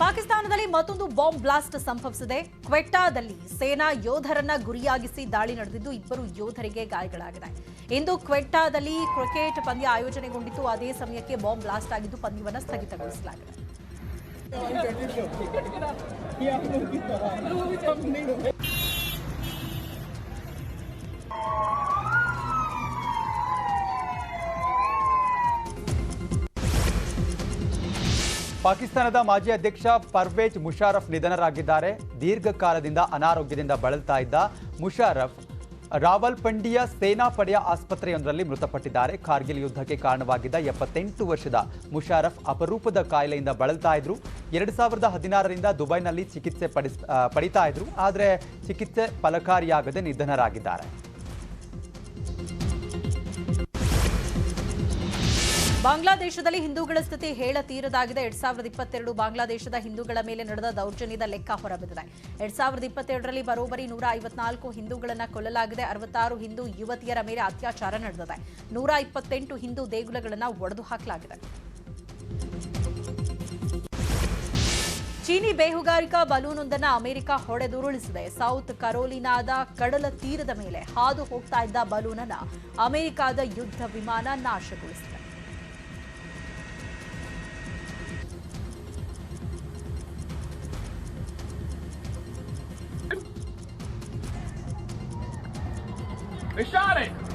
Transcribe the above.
ಪಾಕಿಸ್ತಾನದಲ್ಲಿ ಮತ್ತೊಂದು bomb blast ಸಂಭವಿಸಿದೆ. ಕ್ವೆಟ್ಟಾದಲ್ಲಿ ಸೇನಾ ಯೋಧರನ್ನ ಗುರಿಯಾಗಿಸಿ ದಾಳಿ ನಡೆದಿದ್ದು ಇಬ್ಬರು ಯೋಧರಿಗೆ ಗಾಯಗಳಾಗಿದೆ ಇಂದು ಕ್ವೆಟ್ಟಾದಲ್ಲಿ ಕ್ರಿಕೆಟ್ ಪಂದ್ಯ ಆಯೋಜನೆಗೊಂಡಿತ್ತು ಅದೇ ಸಮಯಕ್ಕೆ ಬಾಂಬ್ ಬ್ಲಾಸ್ಟ್ ಆಗಿದ್ದು ಪಂದ್ಯವನ್ನು ಸ್ಥಗಿತಗೊಳಿಸಲಾಗಿದೆ. ಪಾಕಿಸ್ತಾನದ ಮಾಜಿ ಅಧ್ಯಕ್ಷ ಪರ್ವೇಜ್ ಮುಷಾರಫ್ ನಿಧನರಾಗಿದ್ದಾರೆ. ದೀರ್ಘಕಾಲದಿಂದ ಅನಾರೋಗ್ಯದಿಂದ ಬಳಲ್ತಾ ಇದ್ದ ಮುಷಾರಫ್ ರಾವಲ್ಪಂಡಿಯ ಸೇನಾಪಡೆಯ ಆಸ್ಪತ್ರೆಯೊಂದರಲ್ಲಿ ಮೃತಪಟ್ಟಿದ್ದಾರೆ. ಕಾರ್ಗಿಲ್ ಯುದ್ಧಕ್ಕೆ ಕಾರಣವಾಗಿದ್ದ ಎಪ್ಪತ್ತೆಂಟು ವರ್ಷದ ಮುಷಾರಫ್ ಅಪರೂಪದ ಕಾಯಿಲೆಯಿಂದ ಬಳಲ್ತಾ ಇದ್ರು. ಎರಡು ಸಾವಿರದ ಹದಿನಾರರಿಂದ ದುಬೈನಲ್ಲಿ ಚಿಕಿತ್ಸೆ ಪಡಿಸ್ ಪಡಿತಾ ಇದ್ರು. ಆದರೆ ಚಿಕಿತ್ಸೆ ಫಲಕಾರಿಯಾಗದೆ ನಿಧನರಾಗಿದ್ದಾರೆ. ಬಾಂಗ್ಲಾದೇಶದಲ್ಲಿ ಹಿಂದೂಗಳ ಸ್ಥಿತಿ ಹೇಳತೀರದಾಗಿದೆ. ಎರಡ್ ಸಾವಿರದ ಇಪ್ಪತ್ತೆರಡು ಬಾಂಗ್ಲಾದೇಶದ ಹಿಂದೂಗಳ ಮೇಲೆ ನಡೆದ ದೌರ್ಜನ್ಯದ ಲೆಕ್ಕ ಹೊರಬಿದ್ದಿದೆ. ಎರಡ್ ಸಾವಿರದ ಇಪ್ಪತ್ತೆರಡರಲ್ಲಿ ಬರೋಬ್ಬರಿ ನೂರ ಐವತ್ನಾಲ್ಕು ಹಿಂದೂಗಳನ್ನು ಕೊಲ್ಲಲಾಗಿದೆ. ಅರವತ್ತಾರು ಹಿಂದೂ ಯುವತಿಯರ ಮೇಲೆ ಅತ್ಯಾಚಾರ ನಡೆದಿದೆ. ನೂರ ಇಪ್ಪತ್ತೆಂಟು ಹಿಂದೂ ದೇಗುಲಗಳನ್ನು ಒಡೆದು ಹಾಕಲಾಗಿದೆ. ಚೀನಿ ಬೇಹುಗಾರಿಕಾ ಬಲೂನೊಂದನ್ನು ಅಮೆರಿಕ ಹೊಡೆದುರುಳಿಸಿದೆ. ಸೌತ್ ಕರೋಲಿನಾದ ಕಡಲ ತೀರದ ಮೇಲೆ ಹಾದು ಹೋಗ್ತಾ ಇದ್ದ ಬಲೂನನ್ನ ಅಮೆರಿಕದ ಯುದ್ಧ ವಿಮಾನ ನಾಶಗೊಳಿಸಿದೆ. They shot it!